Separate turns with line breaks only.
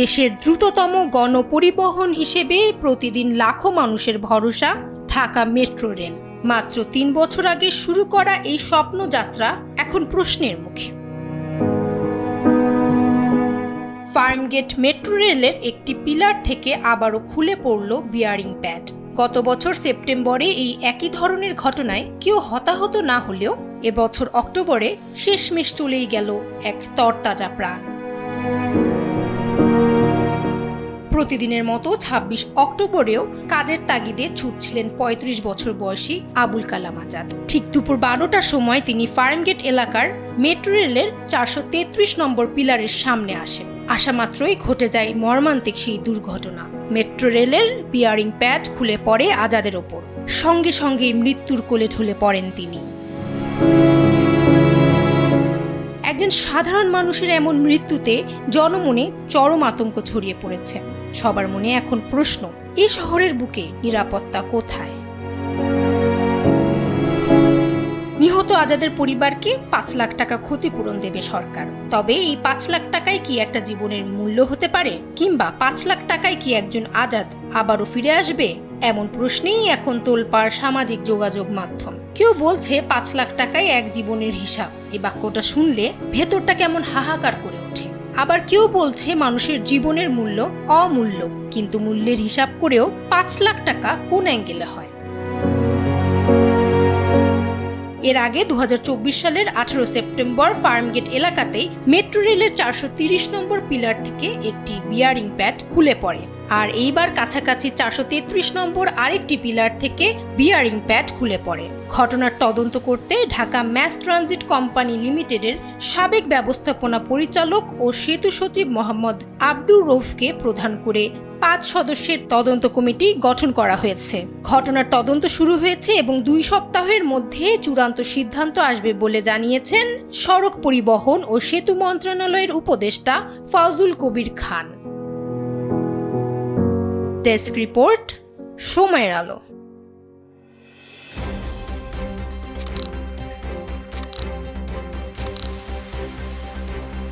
দেশের দ্রুততম গণপরিবহন হিসেবে প্রতিদিন লাখো মানুষের ভরসা, ঢাকা মেট্রো রেল। মাত্র তিন বছর আগে শুরু করা এই স্বপ্নযাত্রা এখন প্রশ্নের মুখে। ফার্মগেট মেট্রো রেলের একটি পিলার থেকে আবারও খুলে পড়ল বিয়ারিং প্যাড। গত বছর সেপ্টেম্বরে এই একই ধরনের ঘটনায় কেউ হতাহত না হলেও এবছর অক্টোবরে শেষমেশ চলেই গেল এক তরতাজা প্রাণ। প্রতিদিনের মতো ২৬ অক্টোবরেও কাজের তাগিদে ছুটছিলেন ৩৫ বছর বয়সী আবুল কালাম আজাদ। ঠিক দুপুর বারোটার সময় তিনি ফার্মগেট এলাকার মেট্রো রেলের চারশো তেত্রিশ নম্বর পিলারের সামনে আসেন। আসা মাত্রই ঘটে যায় মর্মান্তিক সেই দুর্ঘটনা। মেট্রো রেলের বিয়ারিং প্যাড খুলে পড়ে আজাদের ওপর। সঙ্গে সঙ্গে মৃত্যুর কোলে ঢলে পড়েন তিনি। একজন সাধারণ মানুষের এমন মৃত্যুতে জনমনে চরম আতঙ্ক ছড়িয়ে পড়েছে। সবার মনে এখন প্রশ্ন এই শহরের বুকে নিরাপত্তা কোথায়? নিহত আজাদের পরিবারকে পাঁচ লাখ টাকা ক্ষতিপূরণ দেবে সরকার। তবে এই পাঁচ লাখ টাকায় কি একটা জীবনের মূল্য হতে পারে? কিংবা পাঁচ লাখ টাকায় কি একজন আজাদ আবারও ফিরে আসবে? এমন প্রশ্নেই এখন তোলপাড় সামাজিক যোগাযোগ মাধ্যম। কেউ বলছে পাঁচ লাখ টাকায় এক জীবনের হিসাব। এই বাক্যটা শুনলে ভেতরটা কেমন হাহাকার করে ওঠে। আবার কেউ বলছে মানুষের জীবনের মূল্য অমূল্য, কিন্তু মূল্যের হিসাব করেও পাঁচ লাখ টাকা কোন অ্যাঙ্গেলে হয়? এর আগে দুহাজার চব্বিশ সালের আঠারো সেপ্টেম্বর ফার্মগেট এলাকাতে মেট্রো রেলের চারশো নম্বর পিলার থেকে একটি বিয়ারিং প্যাড খুলে পড়ে। আর এইবার কাছাকাছি চারশো তেত্রিশ নম্বর আরেকটি পিলার থেকে বিয়ারিং প্যাড খুলে পড়ে। ঘটনার তদন্ত করতে ঢাকা ম্যাস ট্রানজিট কোম্পানি লিমিটেডের সাবেক ব্যবস্থাপনা পরিচালক ও সেতু সচিব মোহাম্মদ আব্দুর রৌফকে প্রধান করে পাঁচ সদস্যের তদন্ত কমিটি গঠন করা হয়েছে। ঘটনার তদন্ত শুরু হয়েছে এবং দুই সপ্তাহের মধ্যে চূড়ান্ত সিদ্ধান্ত আসবে বলে জানিয়েছেন সড়ক পরিবহন ও সেতু মন্ত্রণালয়ের উপদেষ্টা ফাউজুল কবির খান। ডেস্ক রিপোর্ট, সময়ের আলো।